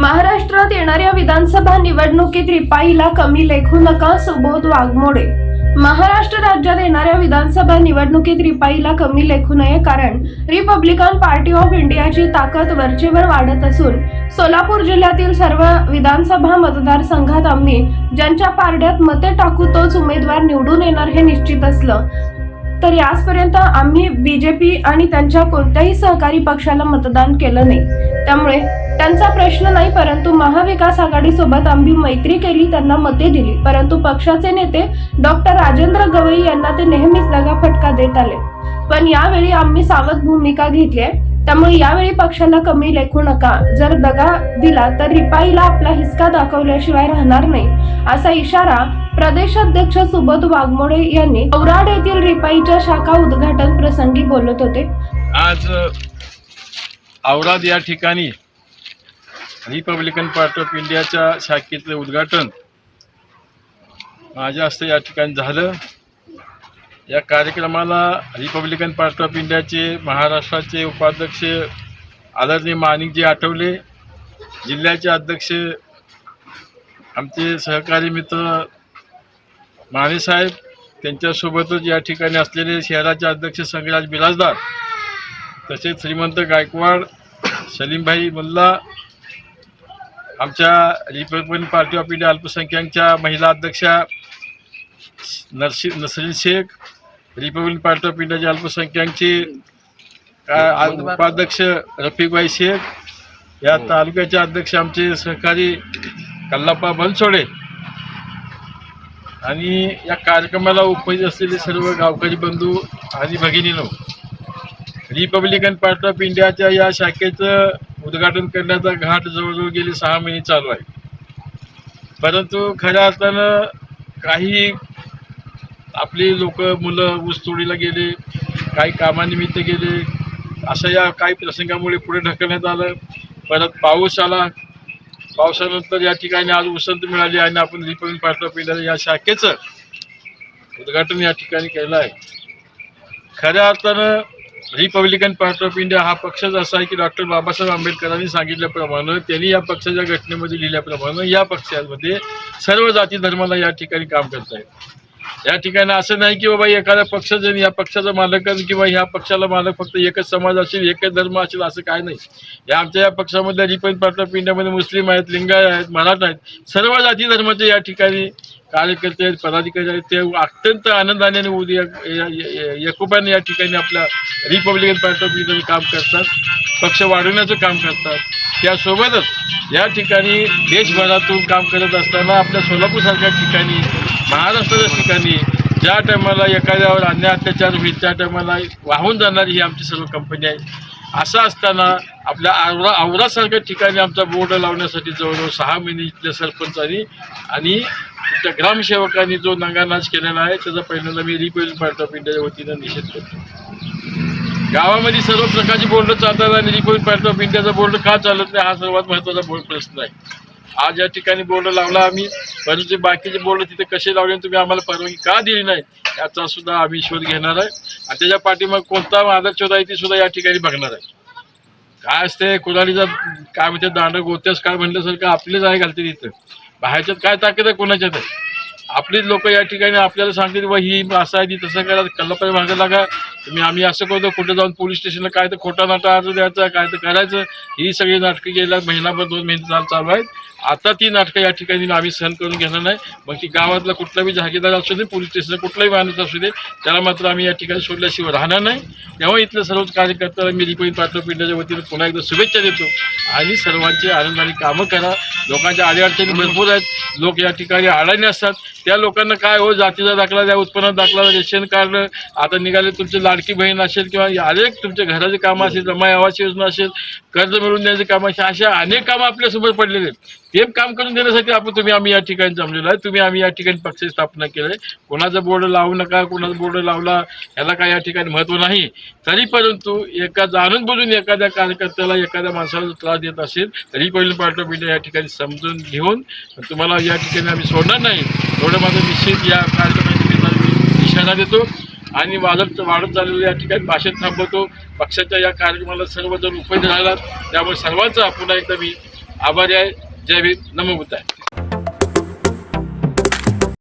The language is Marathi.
महाराष्ट्रात येणाऱ्या विधानसभा निवडणुकीत रिपाईला कमी लेखू नका सुबोध वाघमोडे. महाराष्ट्र राज्यात येणाऱ्या विधानसभा निवडणुकीत रिपाईला कमी लेखू नये कारण रिपब्लिकन पार्टी ऑफ इंडियाची ताकद वरचेवर वाढत असून सोलापूर जिल्ह्यातील सर्व विधानसभा मतदारसंघात आम्ही ज्यांच्या पारड्यात मते टाकू तोच उमेदवार निवडून येणार हे निश्चित असलं. तर याचपर्यंत आम्ही बीजेपी आणि त्यांच्या कोणत्याही सहकारी पक्षाला मतदान केलं नाही. त्यामुळे त्यांचा प्रश्न नाही परंतु महाविकास आघाडी सोबत आम्ही मैत्री केली त्यांना मते दिली. परंतु पक्षाचे नेते डॉक्टर राजेंद्र गवई यांना ते नेहमीच दगाफटका देत आले. पण यावेळी आम्ही सावध भूमिका घेतली आहे. त्यामुळे यावेळी पक्षाला कमी लेखू नका. जर दगा दिला तर रिपाईला आपला हिसका दाखवल्याशिवाय राहणार नाही असा इशारा प्रदेशाध्यक्ष सुबोध वाघमोडे यांनी औराड येथील रिपाईच्या शाखा उद्घाटन प्रसंगी बोलत होते. आज औराद या ठिकाणी रिपब्लिकन पार्टी ऑफ इंडियाच्या शाखेचं उद्घाटन माझ्या हस्ते या ठिकाणी झालं. या कार्यक्रमाला रिपब्लिकन पार्टी ऑफ इंडियाचे महाराष्ट्राचे उपाध्यक्ष आदरणीय माणिकजी आठवले जिल्ह्याचे अध्यक्ष आमचे सहकारी मित्र मानेसाहेब त्यांच्यासोबतच या ठिकाणी असलेले शहराचे अध्यक्ष संगराज बिराजदार तसेच श्रीमंत गायकवाड सलीमभाई मल्ला आमच्या रिपब्लिकन पार्टी ऑफ इंडिया अल्पसंख्याकच्या महिला अध्यक्षा Narsi Nasreen Shaikh Republican Party of इंडियाचे अल्पसंख्याकचे उपाध्यक्ष रफिकभाई शेख या तालुक्याचे अध्यक्ष आमचे सहकारी कल्लाप्पा बनसोडे. आणि या कार्यक्रमाला उपस्थित असलेले सर्व गावकरी बंधू आणि भगिनीनो रिपब्लिकन पार्टी ऑफ इंडियाच्या या शाखेचं उद्घाटन करण्याचा घाट जवळजवळ गेले सहा महिने चालू आहे. परंतु खऱ्या अर्थानं काही आपली लोक मुलं ऊसतोडीला गेले काही कामानिमित्त गेले अशा या काही प्रसंगामुळे पुढे ढकलण्यात आलं. परत पाऊस आला. पावसानंतर या ठिकाणी आज उसंत मिळाली आणि आपण रिपब्लिकन पार्टी ऑफ इंडिया या शाखेचं उद्घाटन या ठिकाणी केलं आहे. खऱ्या अर्थानं रिपब्लिकन पार्टी ऑफ इंडिया हा पक्षच असा आहे की डॉक्टर बाबासाहेब आंबेडकरांनी सांगितल्याप्रमाणे त्यांनी या पक्षाच्या घटनेमध्ये लिहिल्याप्रमाणे या पक्षामध्ये सर्व जाती धर्माला या ठिकाणी काम करत आहेत या ठिकाणी असं नाही की बाबा एखादा पक्ष पक्षाचं या पक्षाचा मालक किंवा ह्या पक्षाला मालक फक्त एकच समाज असेल एकच धर्म असेल असं काय नाही. या आमच्या या पक्षामध्ये रिपन पार्टी ऑफ इंडियामध्ये मुस्लिम आहेत लिंगाय आहेत मराठा आहेत सर्व जाती धर्माचे या ठिकाणी कार्यकर्ते आहेत पदाधिकारी आहेत. ते अत्यंत आनंदाने आणि उद्या एकोपाने या ठिकाणी आपल्या रिपब्लिकन पार्टी ऑफ इंडियाचं काम करतात. पक्ष वाढवण्याचं काम करतात. त्यासोबतच या ठिकाणी देशभरातून काम करत असताना आपल्या सोलापूरसारख्या ठिकाणी महाराष्ट्राच्या ठिकाणी ज्या टायमाला एखाद्यावर अन्याय अत्याचार होईल त्या टायमाला वाहून जाणारी ही आमची सर्व कंपनी आहे. असं असताना आपल्या आवरा आवरासारख्या ठिकाणी आमचा बोर्ड लावण्यासाठी जवळजवळ सहा महिने इथल्या सरपंचांनी आणि त्या ग्रामसेवकांनी जो नंगानाच केलेला आहे त्याचा पहिल्यांदा मी रिपब्लिक पार्टी ऑफ इंडियाच्या वतीनं निषेध करतो. गावामध्ये सर्व प्रकारची बोर्ड चालतात आणि रिपब्लिक पार्टी ऑफ इंडियाचा बोर्ड का चालत नाही हा सर्वात महत्त्वाचा बोर्ड प्रश्न आहे. आज या ठिकाणी बोर्ड लावला आम्ही. म्हणजे परंतु बाकीचे बोर्ड तिथे कसे लावले तुम्ही आम्हाला परवानगी का दिली नाही याचा सुद्धा आम्ही शोध घेणार आहे. आणि त्याच्या पाठीमाग कोणता आधार शोध आहे ती सुद्धा या ठिकाणी बघणार आहे. काय असते कुणालीचा काय म्हणते दांड गोत्यास काय म्हणल्यासारखं आपलीच आहे घालते तिथं. बाहेरच्यात काय ताकद आहे कोणाच्यात आहे? आपलीच लोक या ठिकाणी आपल्याला सांगतील बा ही असं आहे ती तसं करा कल्लापाय मागे लागा. तुम्ही आम्ही असं करतो कुठं जाऊन पोलीस स्टेशनला काय तर खोटा नाटा अर्ज द्यायचा काय तर करायचं. ही सगळी नाटकं गेल्या महिनाभर दोन महिने चालू आहेत. आता ती नाटकं या ठिकाणी आम्ही सहन करून घेणार नाही. मग ती गावातला कुठलाही जागीरदार असू दे पोलीस स्टेशनला कुठलाही माणूस असू दे त्याला मात्र आम्ही या ठिकाणी सोडल्याशिवाय राहणार नाही. तेव्हा इथल्या सर्व कार्यकर्त्याला मी रिपोईन पार्टी ऑफ वतीने पुन्हा एकदा शुभेच्छा देतो. आणि सर्वांची आनंदाने कामं करा. लोकांच्या अडीअडचणी भरपूर आहेत. लोक या ठिकाणी अडाणी असतात. त्या लोकांना काय हो जातीचा दाखला द्या उत्पन्न दाखला रेशन कार्ड आता निघाले तुमची लाडकी बहीण असेल किंवा अनेक तुमच्या घराचे कामं असेल जमाई आवास योजना असेल कर्ज मिळवून द्यायचे काम असेल अशा अनेक कामं आपल्यासोबत पडलेले आहेत. ते काम करून देण्यासाठी आपण तुम्ही आम्ही या ठिकाणी जमलेलो आहे. तुम्ही आम्ही या ठिकाणी पक्ष स्थापना केलं आहे कोणाचा बोर्ड लावू नका कोणाचा बोर्ड लावला याला काय या ठिकाणी महत्त्व नाही. तरी परंतु एका जाणून बुजून एखाद्या कार्यकर्त्याला एखाद्या माणसाला त्रास देत असेल तरी पहिलं पार्ट ऑफ इंडिया या ठिकाणी समजून घेऊन तुम्हाला या ठिकाणी आम्ही सोडणार नाही. एवढं माझं निश्चित या कार्यक्रमाच्या इशारा देतो. आणि वाढत वाढत चाललेलं या ठिकाणी भाषण थांबवतो. पक्षाच्या या कार्यक्रमाला सर्वजण उपस्थित राहिला त्यामुळे सर्वांचा पुन्हा एकदा मी आभारी आहे. ஜெய்பீம் நம்ம புத்தன்